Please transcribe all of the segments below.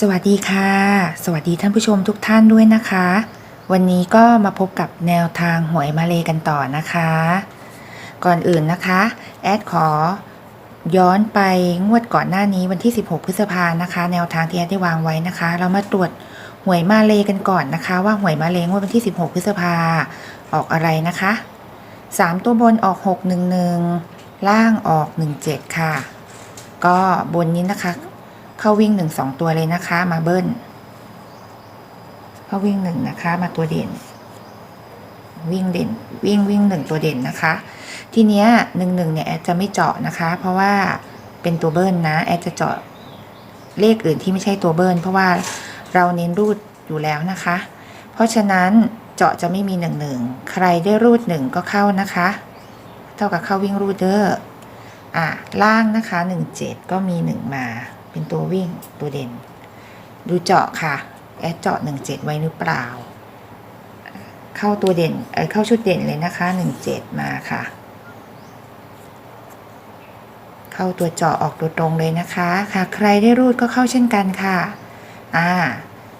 สวัสดีค่ะ สวัสดีท่านผู้ชมทุกท่านด้วยนะคะ วันนี้ก็มาพบกับแนวทางหวยมาเลกันต่อนะคะ ก่อนอื่นนะคะ แอดขอย้อนไปงวดก่อนหน้านี้วันที่ 16 พฤษภานะคะ แนวทางที่แอดได้วางไว้นะคะ เรามาตรวจหวยมาเลกันก่อนนะคะ ว่าหวยมาเลงวดวันที่ 16 พฤษภาออกอะไรนะคะ 3 ตัวบนออก 611 ล่างออก 17 ค่ะ ก็บนนี้นะคะ เข้าวิ่งหนึ่งสองตัวเลยนะคะ มาเบิ้ลเข้าวิ่งหนึ่งนะคะ มาตัวเด่น วิ่งเด่น วิ่งวิ่งหนึ่งตัวเด่นนะคะ ทีเนี้ยหนึ่งหนึ่งเนี่ยแอดจะไม่เจาะนะคะ เพราะว่าเป็นตัวเบิ้ลนะแอดจะเจาะเลขอื่นที่ไม่ใช่ตัวเบิ้ลเพราะว่าเราเน้นรูดอยู่แล้วนะคะ เพราะฉะนั้นเจาะจะไม่มีหนึ่งหนึ่งใครได้รูดหนึ่งก็เข้านะคะ เท่ากับเข้าวิ่งรูดเดอร์อะล่างนะคะหนึ่งเจ็ดก็มีหนึ่งมา เป็นตัววิ่งตัวเด่น ดูเจาะค่ะ แอดเจาะหนึ่งเจ็ดไว้หรือเปล่า เข้าตัวเด่นเออเข้าชุดเด่นเลยนะคะหนึ่งเจ็ดมาค่ะ เข้าตัวเจาะออกตัวตรงเลยนะคะค่ะ ใครได้รูดก็เข้าเช่นกันค่ะ อ่า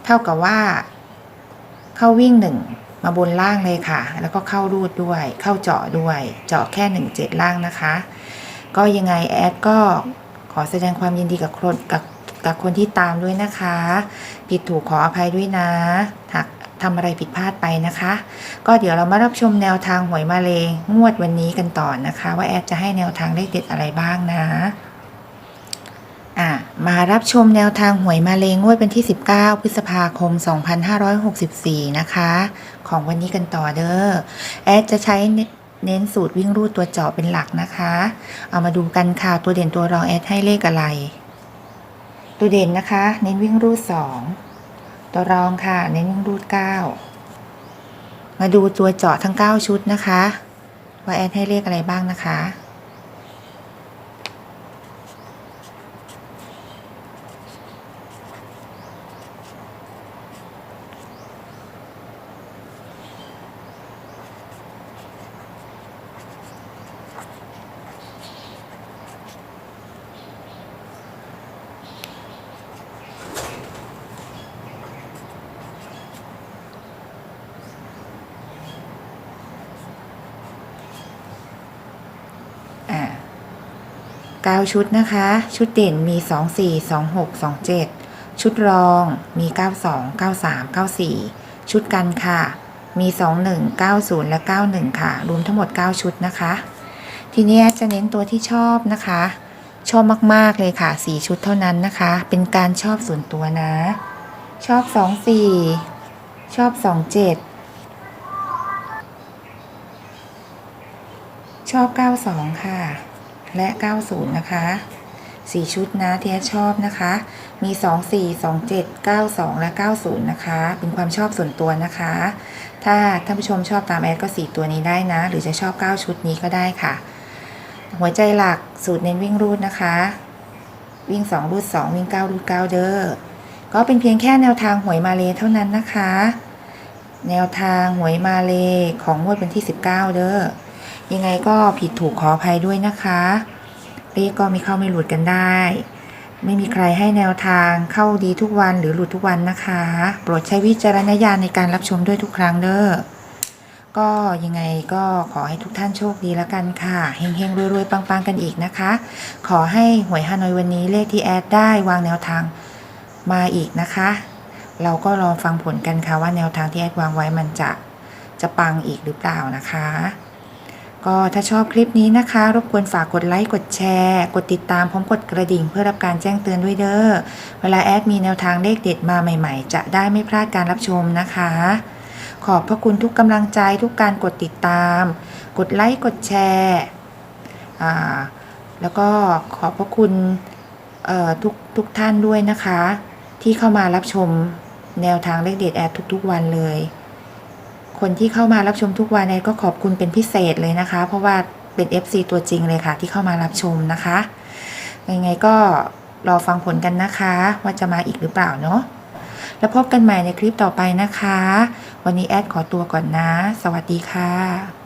เท่ากับว่า เข้าวิ่งหนึ่งมาบนล่างเลยค่ะ แล้วก็เข้ารูดด้วย เข้าเจาะด้วย เจาะแค่หนึ่งเจ็ดล่างนะคะ ก็ยังไงแอดก็ ขอแสดงความยินดีกับคนกับกับคนที่ตามด้วยนะคะ ผิดถูกขออภัยด้วยนะหากทำอะไรผิดพลาดไปนะคะ ก็เดี๋ยวเรามารับชมแนวทางหวยมาเลยงวดวันนี้กันต่อนะคะ ว่าแอดจะให้แนวทางเลขเด็ดอะไรบ้างนะอะมารับชมแนวทางหวยมาเลงงวดเป็นที่ 19 พฤษภาคม 2564 นะคะ ของวันนี้กันต่อเด้อแอดจะใช้ เน้นสูตรวิ่งรูดตัวเจาะเป็นหลักนะคะ เอามาดูกันค่ะ ตัวเด่นตัวรองแอดให้เลขอะไร ตัวเด่นนะคะ เน้นวิ่งรูด 2 ตัวรองค่ะ เน้นวิ่งรูด 9 มาดูตัวเจาะทั้ง 9 ชุดนะคะ ว่าแอดให้เลขอะไรบ้างนะคะ 9 ชุดนะคะ ชุดเด่นมี 24 26 27 ชุดรองมี 92 93 94 ชุดกันค่ะ มี 21 90 และ 91 ค่ะ รวมทั้งหมด 9 ชุดนะคะ ทีนี้จะเน้นตัวที่ชอบนะคะ ชอบมากๆเลยค่ะ 4 ชุดเท่านั้นนะคะ เป็นการชอบส่วนตัวนะ ชอบ 24 ชอบ 27ชอบ 92 ค่ะ และ 90 นะคะ4ชุดนะที่แอดชอบนะคะ มี 24 27 92 และ 90 นะคะ เป็นความชอบส่วนตัวนะคะ ถ้าท่านผู้ชมชอบตามแอดก็ 4 ตัวนี้ได้นะ หรือจะชอบ 9 ชุดนี้ก็ได้ค่ะ หัวใจหลักสูตรเน้นวิ่งรูดนะคะ วิ่ง 2 รูด 2 วิ่ง 9 รูด 9 เด้อ ก็เป็นเพียงแค่แนวทางหวยมาเลเท่านั้นนะคะ แนวทางหวยมาเลของงวดวันที่ 19 เด้อ ยังไงก็ผิดถูกขออภัยด้วยนะคะเลขก็มีเข้าไม่หลุดกันได้ ไม่มีใครให้แนวทางเข้าดีทุกวันหรือหลุดทุกวันนะคะ โปรดใช้วิจารณญาณในการรับชมด้วยทุกครั้งเด้อก็ยังไงก็ขอให้ทุกท่านโชคดีแล้วกันค่ะ เฮงๆรวยๆ ปังๆ กันอีกนะคะ ขอให้หวยฮานอยวันนี้เลขที่แอดได้วางแนวทางมาอีกนะคะ เราก็รอฟังผลกันค่ะว่าแนวทางที่แอดวางไว้มันจะจะปังอีกหรือเปล่านะคะ ก็ถ้าชอบคลิปนี้นะคะ รบกวนฝากกดไลค์ กดแชร์ กดติดตามพร้อมกดกระดิ่งเพื่อรับการแจ้งเตือนด้วยเด้อ เวลาแอดมีแนวทางเลขเด็ดมาใหม่ๆ จะได้ไม่พลาดการรับชมนะคะ ขอบพระคุณทุกกำลังใจทุกการกดติดตาม กดไลค์ กดแชร์แล้วก็ขอบพระคุณทุกทุกท่านด้วยนะคะ ที่เข้ามารับชมแนวทางเลขเด็ดแอดทุกๆวันเลย คนที่เข้ามารับชมทุกวันแอดก็ขอบคุณเป็นพิเศษเลยนะคะ เพราะว่าเป็น FC ตัวจริงเลยค่ะ ที่เข้ามารับชมนะคะยังไงก็รอฟังผลกันนะคะ ว่าจะมาอีกหรือเปล่าเนาะแล้วพบกันใหม่ในคลิปต่อไปนะคะ วันนี้แอดขอตัวก่อนนะ สวัสดีค่ะ